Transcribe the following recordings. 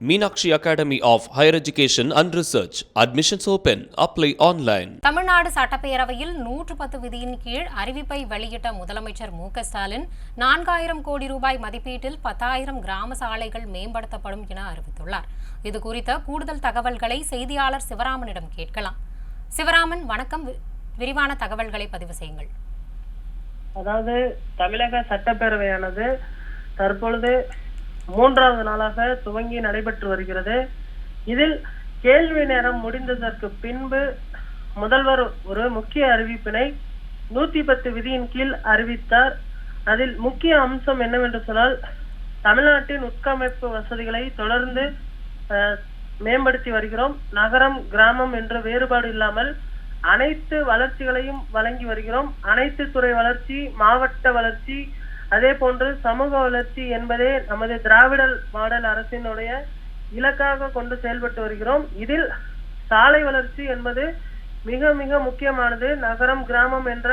Meenakshi Academy of Higher Education and Research. Admissions open. Apply online. Tamil Nadu சட்டப்பேரவையில் நூற்று பத்து விதியின் கீழ் அறிவிப்பை வெளியிட்ட முதலமைச்சர் மு க ஸ்டாலின் நான்காயிரம் கோடி ரூபாய் மதிப்பீட்டில் பத்தாயிரம் கிராம சாலைகள் மேம்படுத்தப்படும் என அறிவித்துள்ளார் இது குறித்த கூடுதல் தகவல்களை செய்தியாளர் சிவராமனிடம் கேட்கலாம் சிவராமன் வணக்கம் வி- விரிவான தகவல்களை பதிவு செய்யுங்கள் அதாவது தமிழக சட்டப்பேரவையானது தற்பொழுது மூன்றாவது நாளாக துவங்கி நடைபெற்று வருகிறது. இதில் கேள்வி நேரம் முடிந்ததற்கு பின்பு முதல்வர் ஒரு முக்கிய அறிவிப்பினை நூத்தி பத்து விதியின் கீழ் அறிவித்தார். அதில் முக்கிய அம்சம் என்னவென்று சொன்னால் தமிழ்நாட்டின் உட்கமைப்பு வசதிகளை தொடர்ந்து அஹ், மேம்படுத்தி வருகிறோம். நகரம் கிராமம் என்ற வேறுபாடு இல்லாமல் அனைத்து வளர்ச்சிகளையும் வழங்கி வருகிறோம். அனைத்து துறை வளர்ச்சி மாவட்ட வளர்ச்சி அதே போன்று சமூக வளர்ச்சி என்பதே நமது திராவிட மாடல் அரசினுடைய இலக்காக கொண்டு செயல்பட்டு வருகிறோம். இதில் சாலை வளர்ச்சி என்பது மிக மிக முக்கியமானது. நகரம் கிராமம் என்ற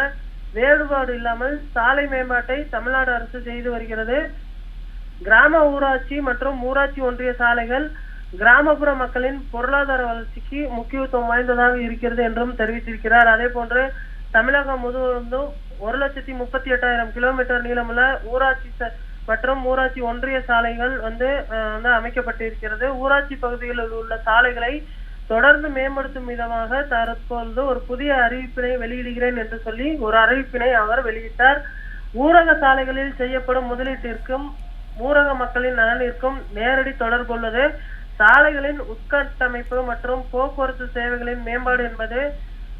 வேறுபாடு இல்லாமல் சாலை மேம்பாட்டை தமிழ்நாடு அரசு செய்து வருகிறது. கிராம ஊராட்சி மற்றும் ஊராட்சி ஒன்றிய சாலைகள் கிராமப்புற மக்களின் பொருளாதார வளர்ச்சிக்கு முக்கியத்துவம் வாய்ந்ததாக இருக்கிறது என்றும் தெரிவித்திருக்கிறார். அதே போன்று தமிழகம் முழுவதும் ஒரு லட்சத்தி முப்பத்தி எட்டாயிரம் கிலோமீட்டர் நீளமுள்ள ஊராட்சி ச- மற்றும் ஊராட்சி ஒன்றிய சாலைகள் வந்து வந்து அமைக்கப்பட்டிருக்கிறது. ஊராட்சி பகுதிகளில் உள்ள சாலைகளை தொடர்ந்து மேம்படுத்தும் விதமாக தற்பொழுது ஒரு புதிய அறிவிப்பினை வெளியிடுகிறேன் என்று சொல்லி ஒரு அறிவிப்பினை அவர் வெளியிட்டார். ஊரக சாலைகளில் செய்யப்படும் முதலீட்டிற்கும் ஊரக மக்களின் நலனிற்கும் நேரடி தொடர்பு உள்ளது. சாலைகளின் உட்கட்டமைப்பு மற்றும் போக்குவரத்து சேவைகளின் மேம்பாடு என்பது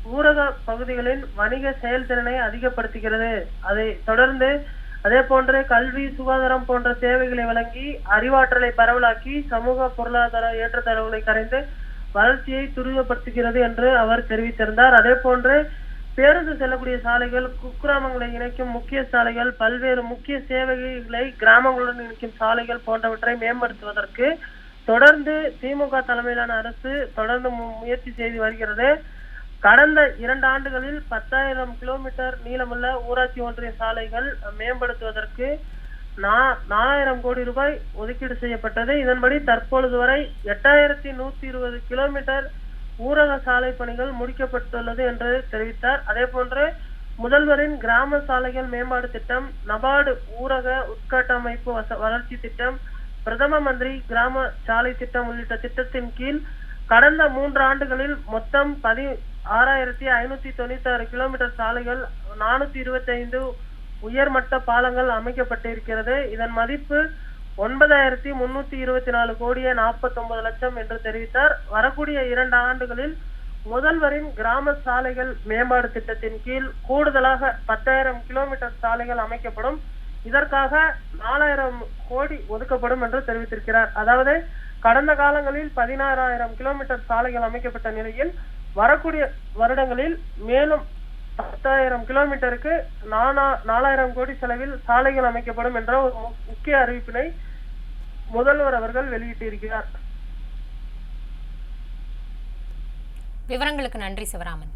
ஊரக பகுதிகளின் வணிக செயல்திறனை அதிகப்படுத்துகிறது. அதை தொடர்ந்து அதே போன்று கல்வி சுகாதாரம் போன்ற சேவைகளை வழங்கி அறிவாற்றலை பரவலாக்கி சமூக பொருளாதார ஏற்றத்தாழ்வுகளை கரைந்து வளர்ச்சியை துரிதப்படுத்துகிறது என்று அவர் தெரிவித்திருந்தார். அதே போன்று பேருந்து செல்லக்கூடிய சாலைகள் குக்கிராமங்களை இணைக்கும் முக்கிய சாலைகள் பல்வேறு முக்கிய சேவைகளை கிராமங்களுடன் இணைக்கும் சாலைகள் போன்றவற்றை மேம்படுத்துவதற்கு தொடர்ந்து திமுக தலைமையிலான அரசு தொடர்ந்து மு- முயற்சி செய்து வருகிறது. கடந்த இரண்டு ஆண்டுகளில் பத்தாயிரம் கிலோமீட்டர் நீளமுள்ள ஊராட்சி ஒன்றிய சாலைகள் மேம்படுத்துவதற்கு நா- நாலாயிரம் கோடி ரூபாய் ஒதுக்கீடு செய்யப்பட்டது. இதன்படி தற்பொழுது வரை எட்டாயிரத்தி நூத்தி இருபது கிலோமீட்டர் ஊரக சாலை பணிகள் முடிக்கப்பட்டுள்ளது என்று தெரிவித்தார். அதே போன்று முதல்வரின் கிராம சாலைகள் மேம்பாடு திட்டம் நபார்டு ஊரக உட்கட்டமைப்பு வச- வளர்ச்சி திட்டம் பிரதம மந்திரி கிராம சாலை திட்டம் உள்ளிட்ட திட்டத்தின் கீழ் கடந்த மூன்று ஆண்டுகளில் மொத்தம் பதி ஆறாயிரத்தி ஐநூத்தி தொண்ணூத்தி ஆறு கிலோமீட்டர் சாலைகள் நானூத்தி இருபத்தி ஐந்து உயர்மட்ட பாலங்கள் அமைக்கப்பட்டிருக்கிறது. இதன் மதிப்பு ஒன்பதாயிரத்தி முன்னூத்தி இருபத்தி நாலு கோடியே நாற்பத்தி ஒன்பது லட்சம் என்று தெரிவித்தார். வரக்கூடிய இரண்டு ஆண்டுகளில் முதல்வரின் கிராம சாலைகள் மேம்பாடு திட்டத்தின் கீழ் கூடுதலாக பத்தாயிரம் கிலோமீட்டர் சாலைகள் அமைக்கப்படும். இதற்காக நாலாயிரம் கோடி ஒதுக்கப்படும் என்று தெரிவித்திருக்கிறார். அதாவது கடந்த காலங்களில் பதினாறாயிரம் கிலோமீட்டர் சாலைகள் அமைக்கப்பட்ட நிலையில் வரக்கூடிய வருடங்களில் மேலும் பத்தாயிரம் கிலோமீட்டருக்கு நானா நாலாயிரம் கோடி செலவில் சாலைகள் அமைக்கப்படும் என்ற ஒரு முக்கிய அறிவிப்பினை முதல்வர் அவர்கள் வெளியிட்டிருக்கிறார். விவரங்களுக்கு நன்றி சிவராமன்.